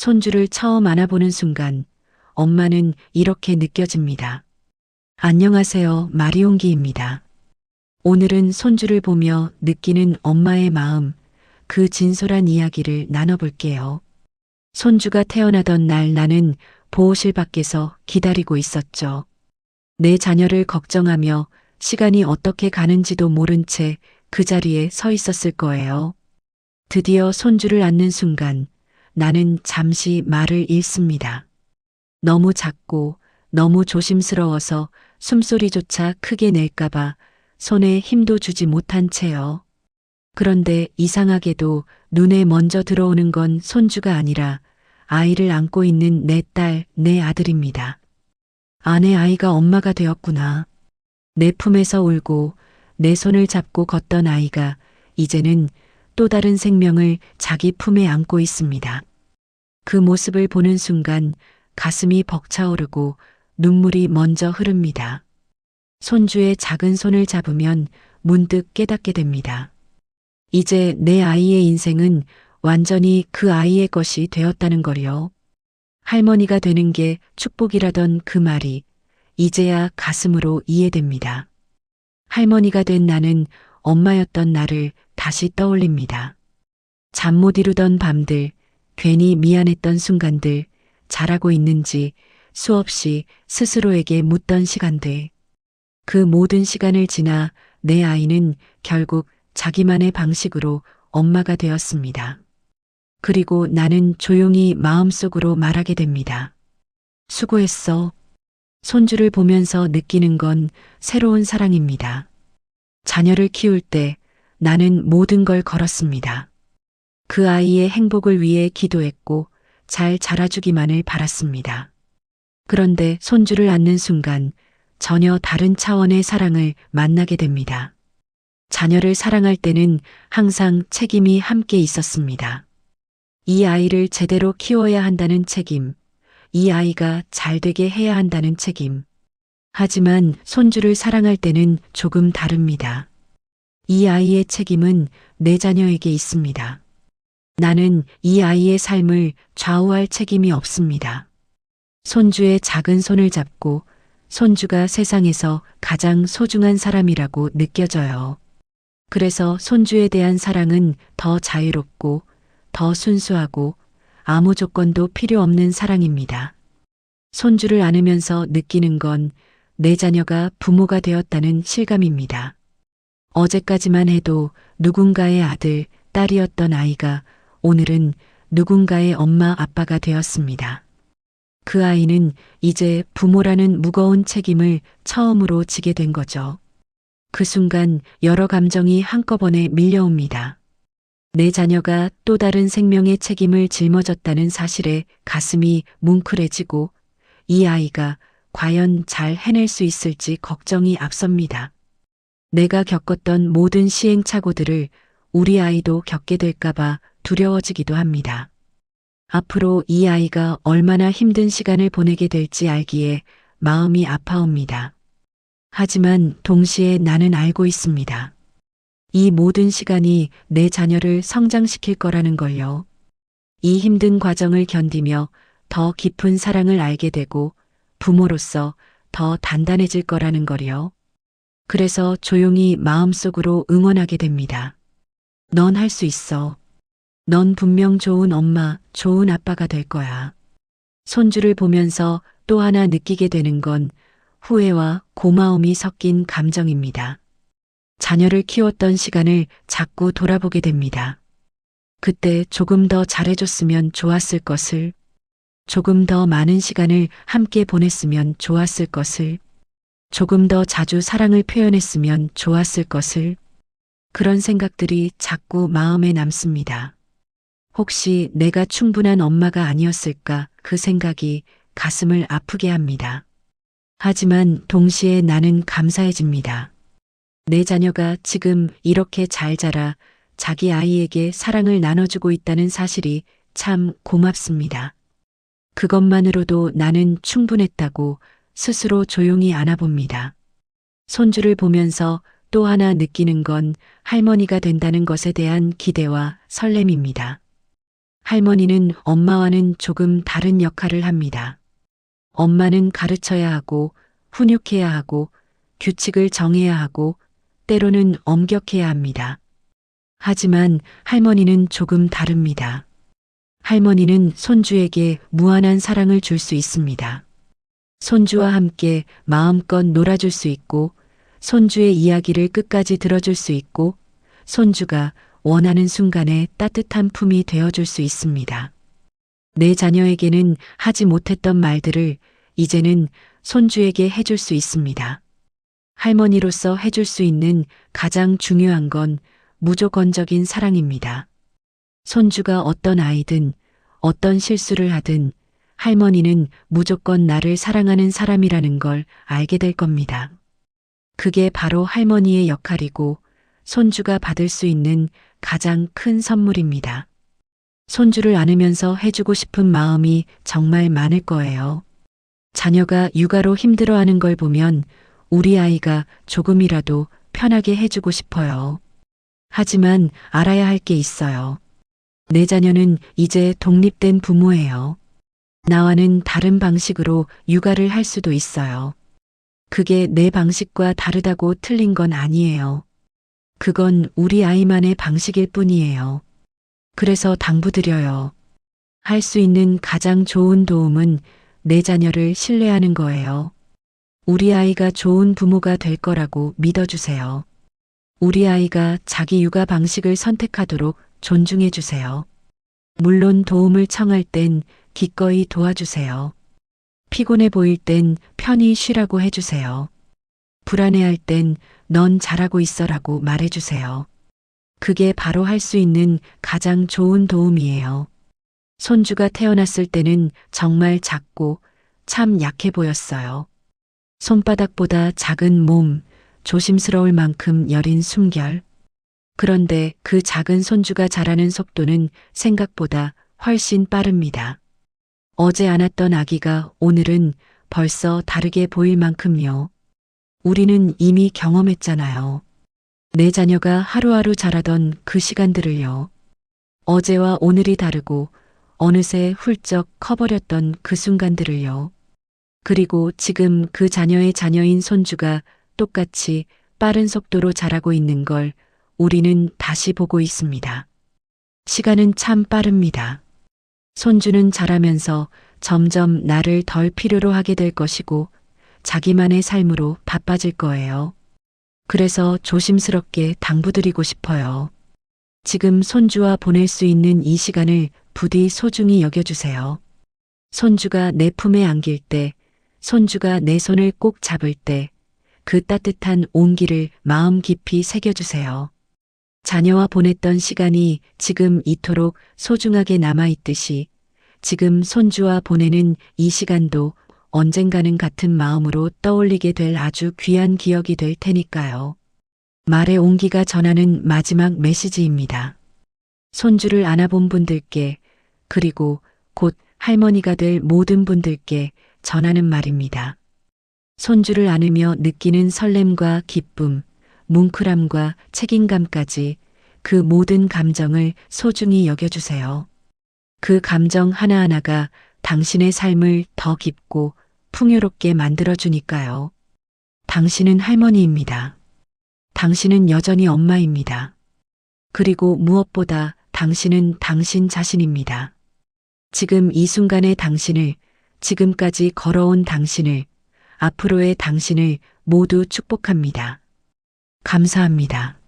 손주를 처음 안아보는 순간 엄마는 이렇게 느껴집니다. 안녕하세요. 마리옹기입니다. 오늘은 손주를 보며 느끼는 엄마의 마음, 그 진솔한 이야기를 나눠볼게요. 손주가 태어나던 날 나는 보호실 밖에서 기다리고 있었죠. 내 자녀를 걱정하며 시간이 어떻게 가는지도 모른 채 그 자리에 서 있었을 거예요. 드디어 손주를 안는 순간 나는 잠시 말을 잃습니다. 너무 작고 너무 조심스러워서 숨소리조차 크게 낼까봐 손에 힘도 주지 못한 채요. 그런데 이상하게도 눈에 먼저 들어오는 건 손주가 아니라 아이를 안고 있는 내 딸, 내 아들입니다. 아내 아이가 엄마가 되었구나. 내 품에서 울고 내 손을 잡고 걷던 아이가 이제는 또 다른 생명을 자기 품에 안고 있습니다. 그 모습을 보는 순간 가슴이 벅차오르고 눈물이 먼저 흐릅니다. 손주의 작은 손을 잡으면 문득 깨닫게 됩니다. 이제 내 아이의 인생은 완전히 그 아이의 것이 되었다는 거요. 할머니가 되는 게 축복이라던 그 말이 이제야 가슴으로 이해됩니다. 할머니가 된 나는 엄마였던 나를 다시 떠올립니다. 잠 못 이루던 밤들, 괜히 미안했던 순간들, 잘하고 있는지 수없이 스스로에게 묻던 시간들. 그 모든 시간을 지나 내 아이는 결국 자기만의 방식으로 엄마가 되었습니다. 그리고 나는 조용히 마음속으로 말하게 됩니다. 수고했어. 손주를 보면서 느끼는 건 새로운 사랑입니다. 자녀를 키울 때 나는 모든 걸 걸었습니다. 그 아이의 행복을 위해 기도했고 잘 자라주기만을 바랐습니다. 그런데 손주를 안는 순간 전혀 다른 차원의 사랑을 만나게 됩니다. 자녀를 사랑할 때는 항상 책임이 함께 있었습니다. 이 아이를 제대로 키워야 한다는 책임, 이 아이가 잘 되게 해야 한다는 책임. 하지만 손주를 사랑할 때는 조금 다릅니다. 이 아이의 책임은 내 자녀에게 있습니다. 나는 이 아이의 삶을 좌우할 책임이 없습니다. 손주의 작은 손을 잡고 손주가 세상에서 가장 소중한 사람이라고 느껴져요. 그래서 손주에 대한 사랑은 더 자유롭고 더 순수하고 아무 조건도 필요 없는 사랑입니다. 손주를 안으면서 느끼는 건 내 자녀가 부모가 되었다는 실감입니다. 어제까지만 해도 누군가의 아들, 딸이었던 아이가 오늘은 누군가의 엄마, 아빠가 되었습니다. 그 아이는 이제 부모라는 무거운 책임을 처음으로 지게 된 거죠. 그 순간 여러 감정이 한꺼번에 밀려옵니다. 내 자녀가 또 다른 생명의 책임을 짊어졌다는 사실에 가슴이 뭉클해지고 이 아이가 과연 잘 해낼 수 있을지 걱정이 앞섭니다. 내가 겪었던 모든 시행착오들을 우리 아이도 겪게 될까봐 두려워지기도 합니다. 앞으로 이 아이가 얼마나 힘든 시간을 보내게 될지 알기에 마음이 아파옵니다. 하지만 동시에 나는 알고 있습니다. 이 모든 시간이 내 자녀를 성장시킬 거라는 걸요. 이 힘든 과정을 견디며 더 깊은 사랑을 알게 되고 부모로서 더 단단해질 거라는 걸요. 그래서 조용히 마음속으로 응원하게 됩니다. 넌 할 수 있어. 넌 분명 좋은 엄마, 좋은 아빠가 될 거야. 손주를 보면서 또 하나 느끼게 되는 건 후회와 고마움이 섞인 감정입니다. 자녀를 키웠던 시간을 자꾸 돌아보게 됩니다. 그때 조금 더 잘해줬으면 좋았을 것을, 조금 더 많은 시간을 함께 보냈으면 좋았을 것을, 조금 더 자주 사랑을 표현했으면 좋았을 것을, 그런 생각들이 자꾸 마음에 남습니다. 혹시 내가 충분한 엄마가 아니었을까 그 생각이 가슴을 아프게 합니다. 하지만 동시에 나는 감사해집니다. 내 자녀가 지금 이렇게 잘 자라 자기 아이에게 사랑을 나눠주고 있다는 사실이 참 고맙습니다. 그것만으로도 나는 충분했다고 스스로 조용히 안아봅니다. 손주를 보면서 또 하나 느끼는 건 할머니가 된다는 것에 대한 기대와 설렘입니다. 할머니는 엄마와는 조금 다른 역할을 합니다. 엄마는 가르쳐야 하고, 훈육해야 하고, 규칙을 정해야 하고, 때로는 엄격해야 합니다. 하지만 할머니는 조금 다릅니다. 할머니는 손주에게 무한한 사랑을 줄 수 있습니다. 손주와 함께 마음껏 놀아줄 수 있고, 손주의 이야기를 끝까지 들어줄 수 있고, 손주가 원하는 순간에 따뜻한 품이 되어줄 수 있습니다. 내 자녀에게는 하지 못했던 말들을 이제는 손주에게 해줄 수 있습니다. 할머니로서 해줄 수 있는 가장 중요한 건 무조건적인 사랑입니다. 손주가 어떤 아이든 어떤 실수를 하든 할머니는 무조건 나를 사랑하는 사람이라는 걸 알게 될 겁니다. 그게 바로 할머니의 역할이고 손주가 받을 수 있는 가장 큰 선물입니다. 손주를 안으면서 해주고 싶은 마음이 정말 많을 거예요. 자녀가 육아로 힘들어하는 걸 보면 우리 아이가 조금이라도 편하게 해주고 싶어요. 하지만 알아야 할 게 있어요. 내 자녀는 이제 독립된 부모예요. 나와는 다른 방식으로 육아를 할 수도 있어요. 그게 내 방식과 다르다고 틀린 건 아니에요. 그건 우리 아이만의 방식일 뿐이에요. 그래서 당부드려요. 할 수 있는 가장 좋은 도움은 내 자녀를 신뢰하는 거예요. 우리 아이가 좋은 부모가 될 거라고 믿어주세요. 우리 아이가 자기 육아 방식을 선택하도록 존중해 주세요. 물론 도움을 청할 땐 기꺼이 도와주세요. 피곤해 보일 땐 편히 쉬라고 해주세요. 불안해할 땐 넌 잘하고 있어라고 말해주세요. 그게 바로 할 수 있는 가장 좋은 도움이에요. 손주가 태어났을 때는 정말 작고 참 약해 보였어요. 손바닥보다 작은 몸, 조심스러울 만큼 여린 숨결. 그런데 그 작은 손주가 자라는 속도는 생각보다 훨씬 빠릅니다. 어제 안았던 아기가 오늘은 벌써 다르게 보일 만큼요. 우리는 이미 경험했잖아요. 내 자녀가 하루하루 자라던 그 시간들을요. 어제와 오늘이 다르고 어느새 훌쩍 커버렸던 그 순간들을요. 그리고 지금 그 자녀의 자녀인 손주가 똑같이 빠른 속도로 자라고 있는 걸 우리는 다시 보고 있습니다. 시간은 참 빠릅니다. 손주는 자라면서 점점 나를 덜 필요로 하게 될 것이고 자기만의 삶으로 바빠질 거예요. 그래서 조심스럽게 당부드리고 싶어요. 지금 손주와 보낼 수 있는 이 시간을 부디 소중히 여겨주세요. 손주가 내 품에 안길 때, 손주가 내 손을 꼭 잡을 때, 그 따뜻한 온기를 마음 깊이 새겨주세요. 자녀와 보냈던 시간이 지금 이토록 소중하게 남아있듯이 지금 손주와 보내는 이 시간도 언젠가는 같은 마음으로 떠올리게 될 아주 귀한 기억이 될 테니까요. 말의 온기가 전하는 마지막 메시지입니다. 손주를 안아본 분들께 그리고 곧 할머니가 될 모든 분들께 전하는 말입니다. 손주를 안으며 느끼는 설렘과 기쁨, 뭉클함과 책임감까지 그 모든 감정을 소중히 여겨주세요. 그 감정 하나하나가 당신의 삶을 더 깊고 풍요롭게 만들어주니까요. 당신은 할머니입니다. 당신은 여전히 엄마입니다. 그리고 무엇보다 당신은 당신 자신입니다. 지금 이 순간의 당신을, 지금까지 걸어온 당신을, 앞으로의 당신을 모두 축복합니다. 감사합니다.